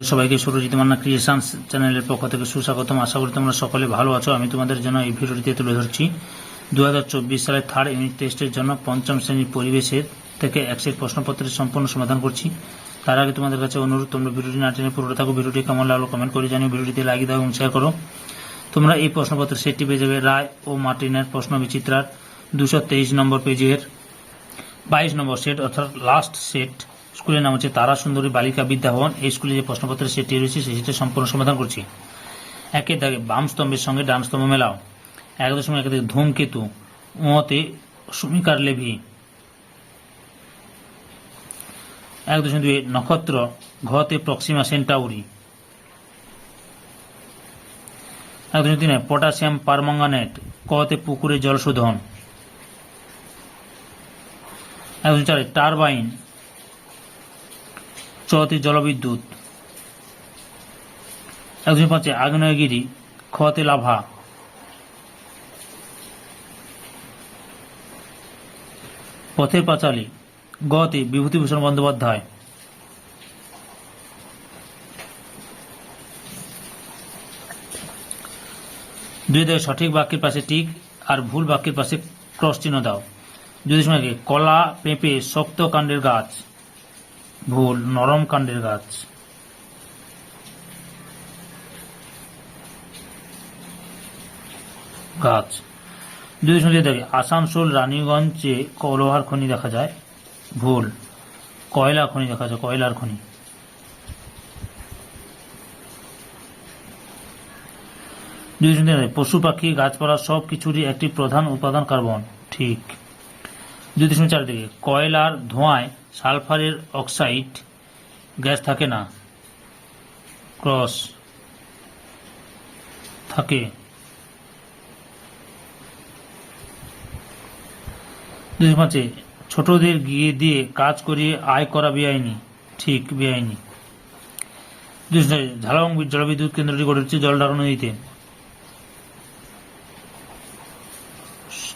সবাইকে সুরজিৎ মান্না ক্রিয়েশনস চ্যানেলের পক্ষ থেকে সুস্বাগতম। আশা করি তোমরা সকলে ভালো আছো। আমি তোমাদের জন্য এই ভিডিওটিতে তুলে ধরছি। দু হাজার চব্বিশ সালের থার্ড ইউনিট টেস্টের জন্য পঞ্চম শ্রেণির পরিবেশের থেকে একশের প্রশ্নপত্রের সম্পূর্ণ সমাধান করছি। তার আগে তোমাদের কাছে অনুরোধ, তোমরা ভিডিওটি না টেনে পুরোটা থাকো। ভিডিওটি কেমন লাগল কমেন্ট করে জানিও। ভিডিওটিতে লাইক দাও এবং শেয়ার করো। তোমরা এই প্রশ্নপত্রের সেটটি পেয়ে যাবে রায় ও মার্টিনের প্রশ্ন বিচিত্রার দুশো তেইশ নম্বর পেজের বাইশ নম্বর সেট অর্থাৎ লাস্ট সেট স্কুলের নাম হচ্ছে তারা সুন্দরী বালিকা বিদ্যাভবন। এই স্কুলে যে প্রশ্নপত্রের সেটি রয়েছে সেটের সম্পূর্ণ সমাধান করছি। একে দাগে বাম স্তম্ভের সঙ্গে ডান স্তম্ভ মেলাও। এক দশমিক এক ধূমকেতু উঁতে সুমিকার লেভি। এক দশমিক দুই নক্ষত্র, ঘতে প্রক্সিমা সেন্টাউরি। এক দশমিক তিনে পটাশিয়াম পারমাঙ্গানেট, কতে পুকুরে জল শোধন এক দশমিক চারে টারবাইন চতে জলবিদ্যুৎ। এক দশমিক পাঁচে আগ্নেয়গিরি খতে লাভা। পথের পাঁচালী গতে বিভূতিভূষণ বন্দ্যোপাধ্যায়। দুই থেকে সঠিক বাক্যের পাশে টিক আর ভুল বাক্যের পাশে ক্রস চিহ্ন দাও। যদি সময় কলা, পেঁপে, শক্ত কাণ্ডের গাছ। ভুল নরম কাণ্ডের গাছ। গাছ। যদি শুনতে দেখে আসানসোল, রানীগঞ্জে কলোহার খনি দেখা যায় ভুল কয়লা খনি দেখা যায়, কয়লার খনি। যদি শুনতে দেখে পশু পাখি, গাছপালা সব কিছুরই একটি প্রধান উপাদান কার্বন, ঠিক। যদি শুনে চারিদিকে, কয়লার ধোঁয়ায় সালফারের অক্সাইড গ্যাস থাকে না। ক্রস থাকে। দুই পাঁচে ছোটদের গিয়ে দিয়ে কাজ করিয়ে আয় করা বেআইনি। ঠিক, বেআইনি। ঝালং জলবিদ্যুৎ কেন্দ্রটি গড়ে উঠছে জলঢাকা নদীতে।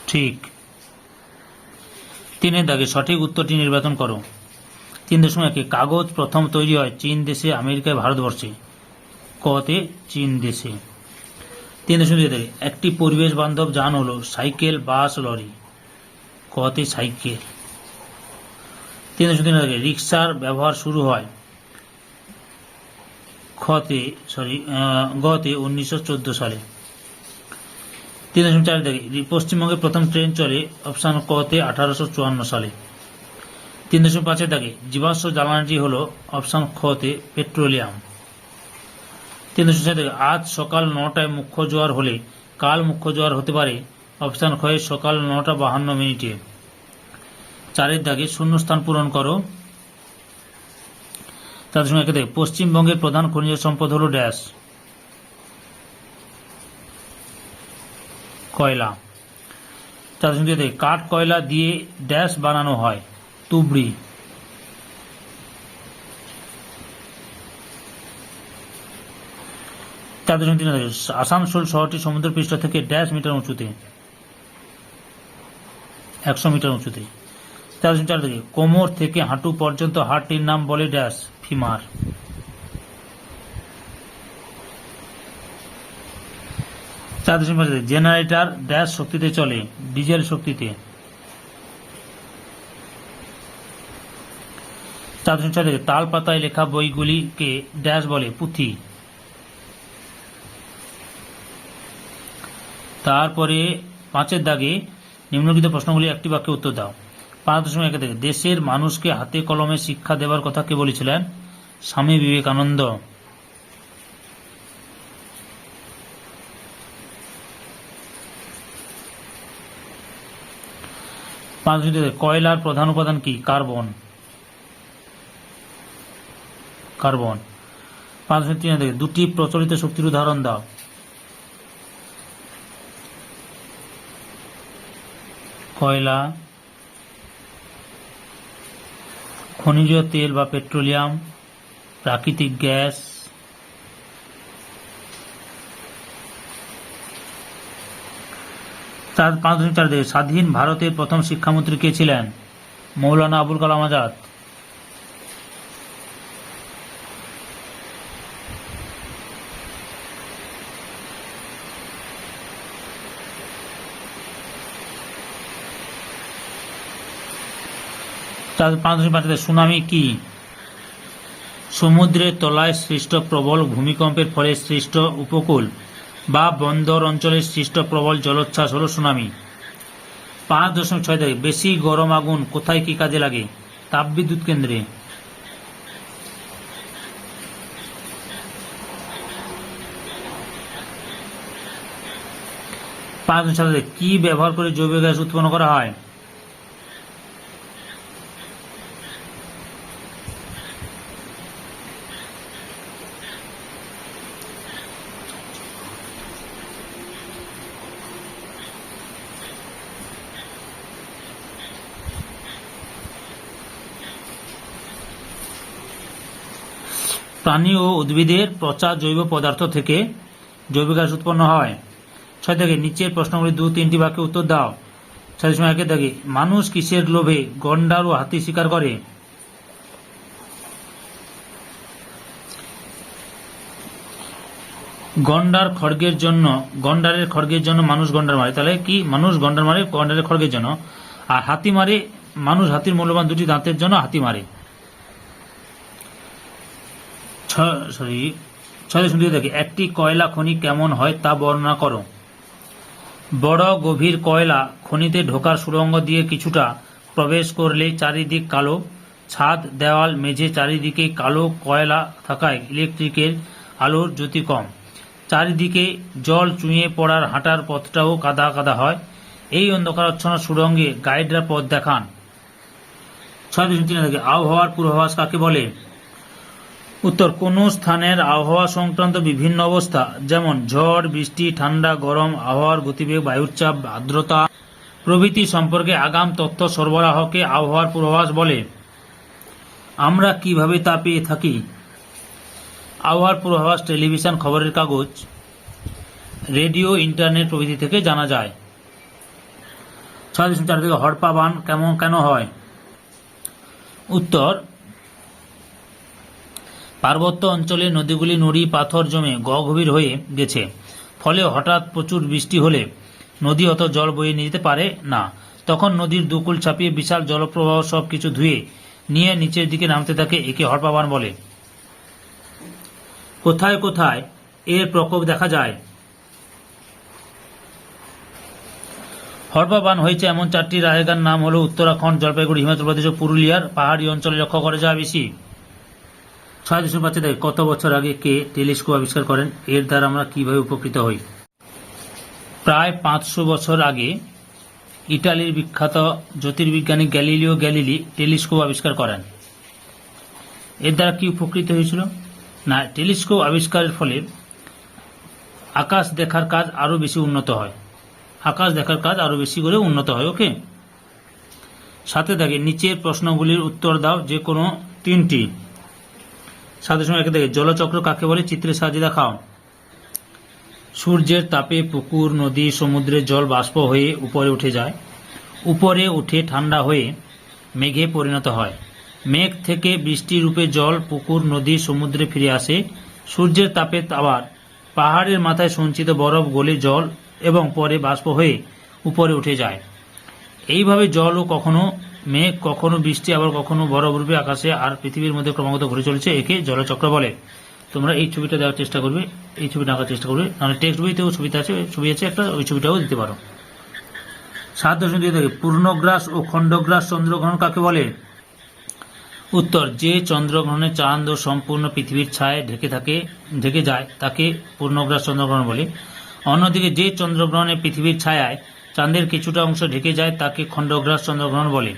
ঠিক। তিনের দাগে সঠিক উত্তরটি নির্বাচন করো। তিন দশমিক একে, কাগজ প্রথম তৈরি হয় চীন দেশে, আমেরিকায়, ভারতবর্ষে। কতে চীন দেশে। তিন দশমিক দুই একটি পরিবেশ বান্ধব যান হলো সাইকেল, বাস, লরি। কতে সাইকেল। তিন দশমিক তিন দাগে রিক্সার ব্যবহার শুরু হয় খতে, সরি গতে উনিশশো চোদ্দ সালে। তিন দশমিক চার দাগে পশ্চিমবঙ্গে প্রথম ট্রেন চলে অপশান কতে আঠারোশো চুয়ান্ন সালে। তিন দশমিক পাঁচের দাগে জীবাশ্ম জ্বালানিটি হল অপশান খতে পেট্রোলিয়াম। তিন দশমিক ছয় দাগে আজ সকাল নটায় মুখ্য জোয়ার হলে কাল মুখ্য জোয়ার হতে পারে অপশান খয়ে সকাল নটা বাহান্ন মিনিটে। চারের দাগে শূন্যস্থান পূরণ করো। তার সঙ্গে পশ্চিমবঙ্গের প্রধান খনিজ সম্পদ হল ড্যাশ। কয়লা। সঙ্গে দেখে কাঠ, কয়লা দিয়ে ড্যাশ বানানো হয়, তুবড়ি। সঙ্গে তিন আসানসোল শহরটি সমুদ্রপৃষ্ঠ থেকে ড্যাশ মিটার উঁচুতে। একশো মিটার উঁচুতে। চার দিকে কোমর থেকে হাঁটু পর্যন্ত হাড়টির নাম বলে ড্যাশ, ফিমার। চার জেনারেটর, ড্যাশ শক্তিতে চলে, ডিজেল শক্তিতে। তাল পাতায় লেখা বইগুলিকে ড্যাশ বলে, পুঁথি। তারপরে পাঁচের দাগে নিম্নলিখিত প্রশ্নগুলি একটি বাক্যে উত্তর দাও। পাঁচ দশমিক এক দেশের মানুষকে হাতে কলমে শিক্ষা দেওয়ার কথা কে বলেছিলেন? স্বামী বিবেকানন্দ। পাঁচ কয়লার প্রধান উপাদান কি? কার্বন। কার্বন। পাঁচ তিন দুটি প্রচলিত শক্তির উদাহরণ দাও। কয়লা, খনিজ তেল বা পেট্রোলিয়াম, প্রাকৃতিক গ্যাস চার, পাঁচ দশমিক চার থেকে স্বাধীন ভারতের প্রথম শিক্ষামন্ত্রী কে ছিলেন? মৌলানা আবুল কালাম আজাদ। পাঁচ সুনামি কি? সমুদ্রের তলায় সৃষ্ট প্রবল ভূমিকম্পের ফলে সৃষ্ট উপকূল বা বন্দর অঞ্চলের সৃষ্ট প্রবল জলোচ্ছ্বাস হলো সুনামি। পাঁচ দশমিক ছয় থেকে বেশি গরম আগুন কোথায় কী কাজে লাগে? তাপবিদ্যুৎ কেন্দ্রে। পাঁচ দশমিক, কি ব্যবহার করে জৈব গ্যাস উৎপন্ন করা হয়? প্রাণী ও উদ্ভিদের পচা জৈব পদার্থ থেকে জৈব গ্যাস উৎপন্ন হয়। ছয় থেকে নিচের প্রশ্নগুলি দু, তিনটি বাক্যে উত্তর দাও। ছয় সময় একে দেখে, মানুষ কিসের লোভে গন্ডার ও হাতি শিকার করে? গন্ডার খড়গের জন্য, গন্ডারের খড়গের জন্য মানুষ গন্ডার মারে। তাহলে কি? মানুষ গন্ডার মারে, গন্ডারের খড়গের জন্য। আর হাতি মারে, মানুষ হাতির মূল্যবান দুটি দাঁতের জন্য হাতি মারে। সরি ছয় দশমিক দুই একটি কয়লা খনি কেমন হয় তা বর্ণনা করো। বড় গভীর কয়লা খনিতে ঢোকার সুড়ঙ্গ দিয়ে কিছুটা প্রবেশ করলে চারিদিক কালো। ছাদ, দেওয়াল, মেঝে চারিদিকে কালো কয়লা থাকায় ইলেকট্রিকের আলোর জ্যোতি কম। চারিদিকে জল চুঁয়ে পড়ার হাঁটার পথটাও কাদা কাদা হয়। এই অন্ধকারাচ্ছন্ন সুড়ঙ্গে গাইডরা পথ দেখান। ছয় দশমিক তিন থেকে আবহাওয়ার পূর্বাভাস কাকে বলে? উত্তর, কোন স্থানের আবহাওয়া সংক্রান্ত বিভিন্ন অবস্থা, যেমন ঝড়, বৃষ্টি, ঠান্ডা, গরম, আবহাওয়ার গতিবেগ বায়ুর চাপ আর্দ্রতা প্রভৃতি সম্পর্কে আগাম তথ্য সরবরাহকে আবহাওয়ার পূর্বাভাস বলে। আমরা কীভাবে তা পেয়ে থাকি? আবহাওয়ার পূর্বাভাস টেলিভিশন খবরের কাগজ, রেডিও, ইন্টারনেট প্রভৃতি থেকে জানা যায়। ছয় দশমিক চার থেকে হড়পা বান কেমন, কেন হয়? উত্তর পার্বত্য অঞ্চলে নদীগুলি নুড়ি পাথর জমে গভীর হয়ে গেছে। ফলে হঠাৎ প্রচুর বৃষ্টি হলে নদী অত জল বয়ে নিয়ে যেতে পারে না। তখন নদীর দুকুল ছাপিয়ে বিশাল জলপ্রবাহ সব কিছু ধুয়ে নিয়ে নিচের দিকে নামতে থাকে একে হরপাবান বলে। কোথায় কোথায় এর প্রকোপ দেখা যায়? হরপাবান হয়েছে এমন চারটি জায়গার নাম হলো উত্তরাখণ্ড, জলপাইগুড়ি, হিমাচল প্রদেশ ও পুরুলিয়ার পাহাড়ি অঞ্চলে লক্ষ্য করে যায় বেশি। ছয় দশমিক পাঁচে দেখে, কত বছর আগে কে টেলিস্কোপ আবিষ্কার করেন? এর দ্বারা আমরা কীভাবে উপকৃত হই? প্রায় পাঁচশো বছর আগে ইটালির বিখ্যাত জ্যোতির্বিজ্ঞানী গ্যালিলিও গ্যালিলি টেলিস্কোপ আবিষ্কার করেন। এর দ্বারা কি উপকৃত হয়েছিল? না, টেলিস্কোপ আবিষ্কারের ফলে আকাশ দেখার কাজ আরও বেশি উন্নত হয়। আকাশ দেখার কাজ আরও বেশি করে উন্নত হয়, ওকে? সাথে থাকে নিচের প্রশ্নগুলির উত্তর দাও যে কোনো তিনটি। সাত দশমিক একে থেকে জলচক্র কাকে বলে? চিত্রের সাহায্যে দেখাও। সূর্যের তাপে পুকুর, নদী সমুদ্রের জল, বাষ্প হয়ে উপরে উঠে যায়। উপরে উঠে ঠান্ডা হয়ে মেঘে পরিণত হয়। মেঘ থেকে বৃষ্টি রূপে জল, পুকুর, নদী, সমুদ্রে ফিরে আসে। সূর্যের তাপে আবার পাহাড়ের মাথায় সঞ্চিত বরফ গলে জল এবং পরে বাষ্প হয়ে উপরে উঠে যায়। এইভাবে জলও কখনো মেঘ কখনো বৃষ্টি, আবার কখনো বরফ রূপে আকাশে, আর পৃথিবীর মধ্যে ক্রমাগত ঘুরে চলেছে একে জলচক্র বলে। তোমরা এই ছবিটা দেওয়ার চেষ্টা করবে, এই ছবিটা আঁকার চেষ্টা করবে। নাহলে টেক্সট বইতেও ছবিটা আছে, ছবি আছে একটা, ওই ছবিটাও দিতে পারো। সাত দশমিক দুই থেকে, পূর্ণগ্রাস ও খণ্ডগ্রাস চন্দ্রগ্রহণ কাকে বলে? উত্তর, যে চন্দ্রগ্রহণে চাঁদ ও সম্পূর্ণ পৃথিবীর ছায় ঢেকে থাকে, ঢেকে যায়, তাকে পূর্ণগ্রাস চন্দ্রগ্রহণ বলে। অন্যদিকে, যে চন্দ্রগ্রহণে পৃথিবীর ছায়ায় চাঁদের কিছুটা অংশ ঢেকে যায়, তাকে খণ্ডগ্রাস চন্দ্রগ্রহণ বলে।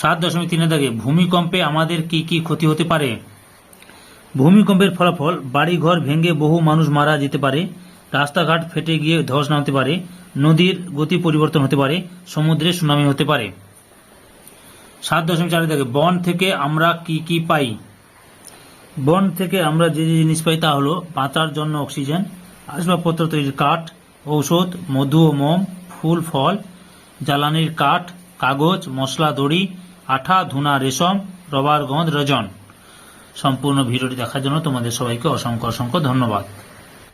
সাত দশমিক তিনে দাগে ভূমিকম্পে আমাদের কি কি ক্ষতি হতে পারে? ভূমিকম্পের ফলাফল, বাড়িঘর ভেঙে বহু মানুষ মারা যেতে পারে, রাস্তাঘাট ফেটে গিয়ে ধস নামতে পারে, নদীর গতি পরিবর্তন হতে পারে সমুদ্রে সুনামি হতে পারে। সাত দশমিক চারে দাগে বন থেকে আমরা কি কি পাই? বন থেকে আমরা যে যে জিনিস পাই তা হলো বাঁচার জন্য অক্সিজেন, আসবাবপত্র তৈরির কাঠ, ঔষধ, মধু ও মোম, ফুল, ফল, জ্বালানির কাঠ, কাগজ, মশলা, দড়ি আঠা ধুনা রেশম, রবার গন্ধ, রজন। সম্পূর্ণ ভিডিওটি দেখার জন্য তোমাদের সবাইকে অসংখ্য অসংখ্য ধন্যবাদ।